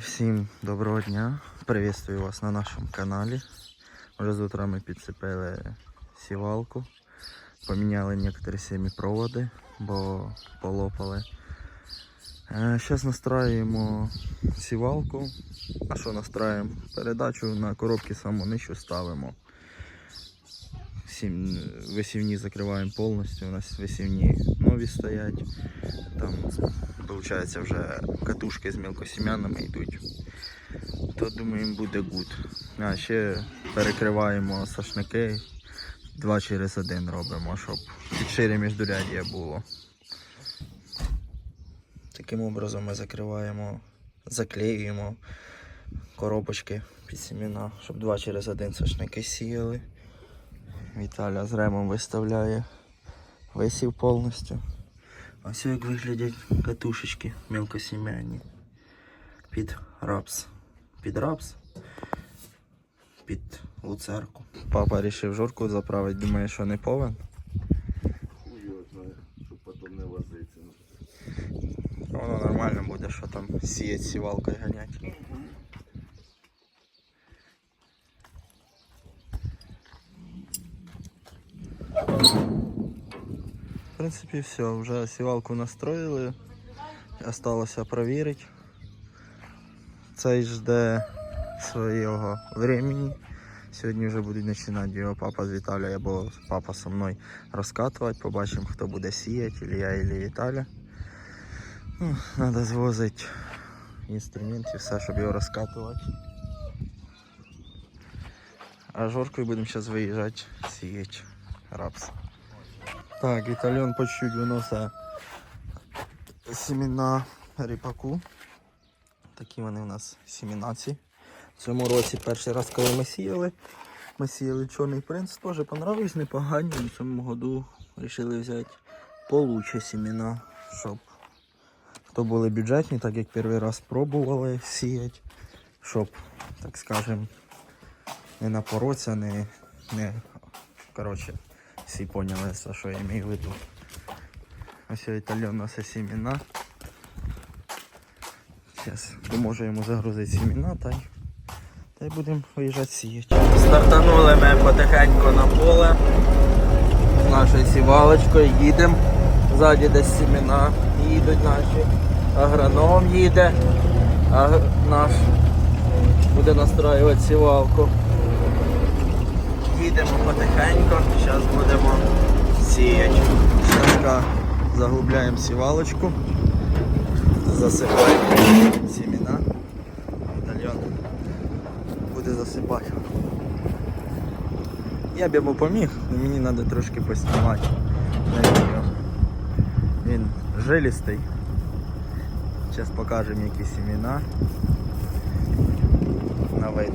Всім доброго дня. Приветствую вас на нашому каналі. Вже з утра ми підцепили сівалку. Поміняли некоторі семіпроводи, бо полопали. Зараз настраюємо сівалку. А що настраюємо? Передачу на коробки саму нижчу ставимо. Висівні закриваємо повністю. У нас висівні нові стоять. Там, виходить, вже катушки з мілкосім'янами йдуть. То думаємо буде гуд. А ще перекриваємо сошники. Два через один робимо, щоб шире міждуряддя було. Таким образом ми закриваємо, заклеюємо коробочки під сімена, щоб два через один сошники сіяли. Віталя з ремом виставляє висів повністю. Ось як виглядять катушечки мілкосім'яні. Під рапс. Під рапс. Під луцерку. Папа вирішив журку заправити, думає, що не повен. Щоб потім не возиться. Воно нормально буде, що там сіять сівалкою ганять. В принципі, все, вже сівалку настроїли. Осталося провірити. Цей жде свого времени. Сьогодні вже будуть починати його папа з Віталія або папа со мною розкатувати. Побачимо, хто буде сіяти, или я, или Віталя. Ну, Надо звозити інструмент і все, щоб його розкатувати. А жоркою будемо зараз виїжджати, сіяти рапс. Так, Італьон по чуть виносить семена ріпаку. Такі вони у нас семенаці. В цьому році перший раз, коли ми сіяли, ми сіяли чорний принц, теж понравились, непогані. В цьому году вирішили взяти получше семена, щоб хто були бюджетні, так як перший раз пробували сіяти, щоб, так скажем, не напороться, не, не коротше, всі поняли, що я маю в виду. Ось італьон носить семена. Зараз допоможу йому загрузити семена та й, та й будемо виїжджати сіяти. Стартанули ми потихеньку на поле з нашою сівалочкою, їдемо. Ззаді десь семена їдуть наші. Агроном їде, а наш буде настраювати сівалку. Їдемо потихеньку, зараз будемо сіяти. Зараз заглубляємо сівалочку, засипаємо сімена. Італьйон буде засипати. Я б йому поміг, але мені треба трошки поснімати на відео. Він жилістий. Зараз покажемо які сімена на вид.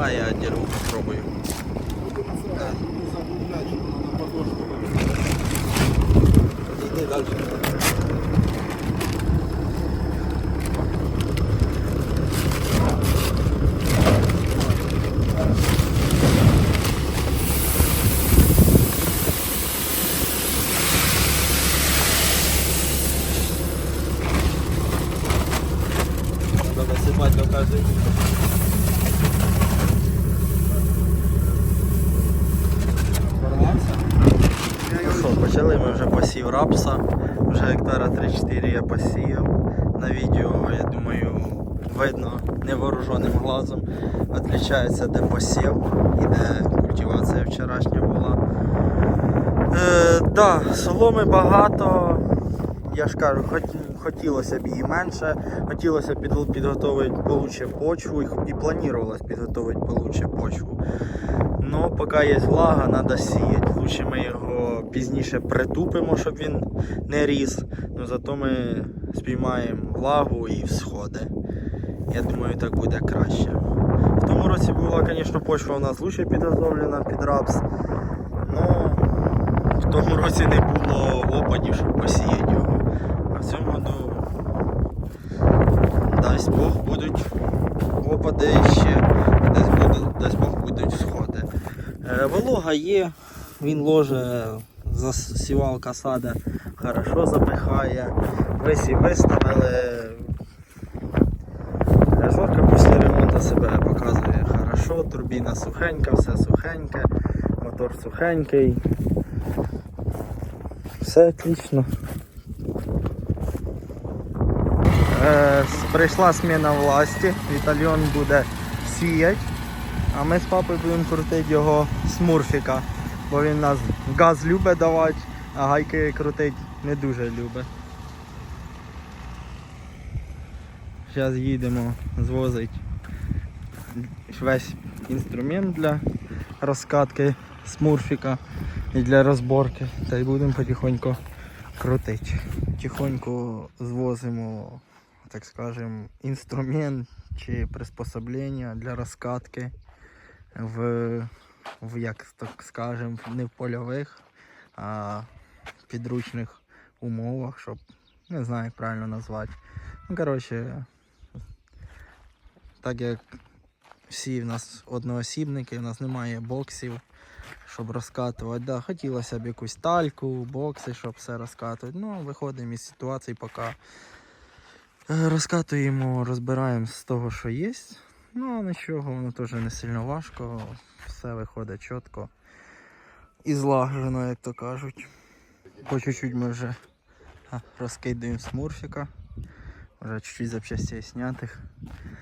Давай я дерву попробую. Иди дальше. Надо насыпать на каждый Ну що, почали ми вже посів рапса. Вже гектара 3-4 я посіяв. На відео, я думаю, видно невооруженим глазом. Отличається де посів і де культивація вчорашня була. Е, да, соломи багато. Я ж кажу, хотілося б її менше, хотілося б під- підготовити получше почву і, і планувалось підготовити получше почву. Ну, поки є влага, треба сіяти. Лучше ми його пізніше притупимо, щоб він не ріс. Ну зато ми спіймаємо влагу і всходи. Я думаю, так буде краще. В тому році була, звісно, почва у нас лучше підготовлена під рапс. Ну, в тому році не було опадів, щоб посіяти його. А в цьому году будуть опади ще, десь будуть, десь будуть сходи. Е, волога є, він ложе, засівалка сада хорошо запихає. Висі виставили. Е, Жорка після ремонту себе показує хорошо, турбіна сухенька, все сухеньке, мотор сухенький. Все отлично. Е, прийшла зміна власті, Вітальйон буде сіяти, а ми з папою будемо крутити його смурфіка, бо він нас газ любить давати, а гайки крутить не дуже любить. Зараз їдемо звозить весь інструмент для розкатки смурфіка і для розборки. Та й будемо потихоньку крутити. Тихонько звозимо, так скажем, інструмент чи приспособлення для розкатки в як так скажем, не в польових, а підручних умовах, щоб не знаю, як правильно назвати. Ну, коротше, так як всі в нас одноосібники, у нас немає боксів, щоб розкатувати. Да, хотілося б якусь тальку, бокси, щоб все розкатувати. Ну, виходимо із ситуації, поки е, розкатуємо, розбираємо з того, що є. Ну, нічого, воно теж не сильно важко, все виходить чітко і злагоджено, як то кажуть. По чуть-чуть ми вже а, розкидаємо смурфіка. Вже чуть-чуть запчастей снятих.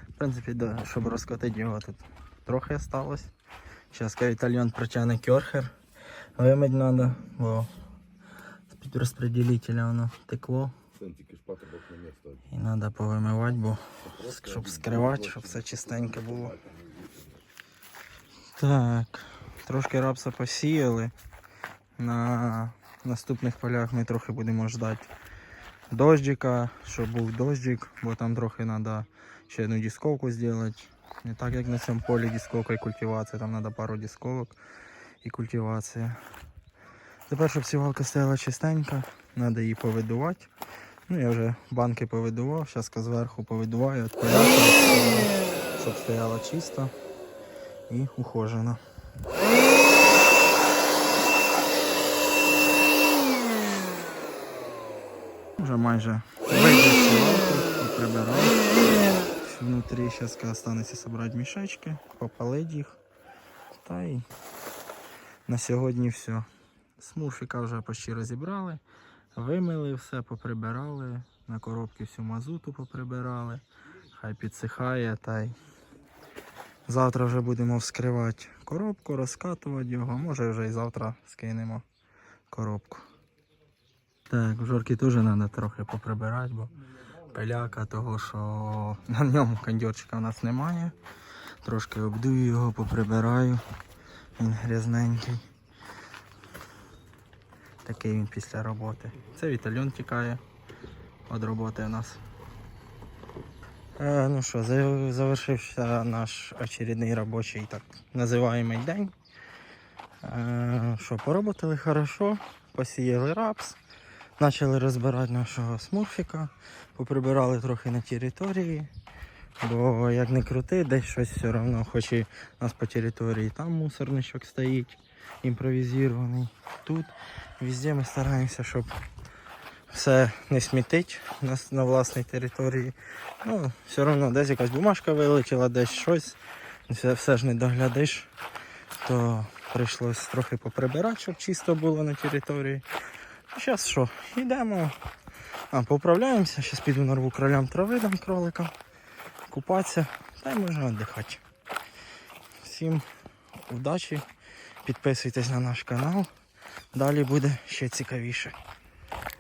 В принципі, да, щоб розкатити його тут трохи осталось. Зараз італьян протягне керхер. Вимить треба, бо з-під розпределителя воно текло. Тільки ж на місто. І треба повимивати, бо щоб скривати, щоб все чистеньке було. Так, трошки рапса посіяли. На наступних полях ми трохи будемо ждати дождика, щоб був дождик, бо там трохи треба ще одну дисковку зробити. Не так як на цьому полі дисковка і культивація, там треба пару дисковок і культивація. Тепер, щоб сівалка стояла чистенька, треба її повидувати. Ну, я вже банки повидував, зараз зверху повидуваю, відпиляю, щоб стояло чисто і ухожено. Вже майже вийде прибирав. Внутрі зараз останеться зібрати мішечки, попалити їх. Та й на сьогодні все. Смурфіка вже почти розібрали. Вимили все, поприбирали, на коробки всю мазуту поприбирали, хай підсихає та й завтра вже будемо вскривати коробку, розкатувати його, може вже і завтра скинемо коробку. Так, в жорки теж треба трохи поприбирати, бо пиляка того, що на ньому кондьорчика в нас немає. Трошки обдую його, поприбираю. Він грязненький. Такий він після роботи. Це вітальйон тікає від роботи у нас. Е, ну що, завершився наш очередний робочий так називаємий день. Е, що, поработали хорошо, посіяли рапс, почали розбирати нашого смурфіка, поприбирали трохи на території. Бо як не крути, десь щось все одно, хоч і у нас по території там мусорничок стоїть, імпровізований. Тут везде ми стараємося, щоб все не смітить у на власній території. Ну, все одно десь якась бумажка вилетіла, десь щось. Все, все ж не доглядиш, то прийшлось трохи поприбирати, щоб чисто було на території. Зараз що, йдемо, а, поправляємося, зараз піду нарву кролям трави дам кроликам, купатися, та й можна віддихати. Всім удачі, підписуйтесь на наш канал. Далі буде ще цікавіше.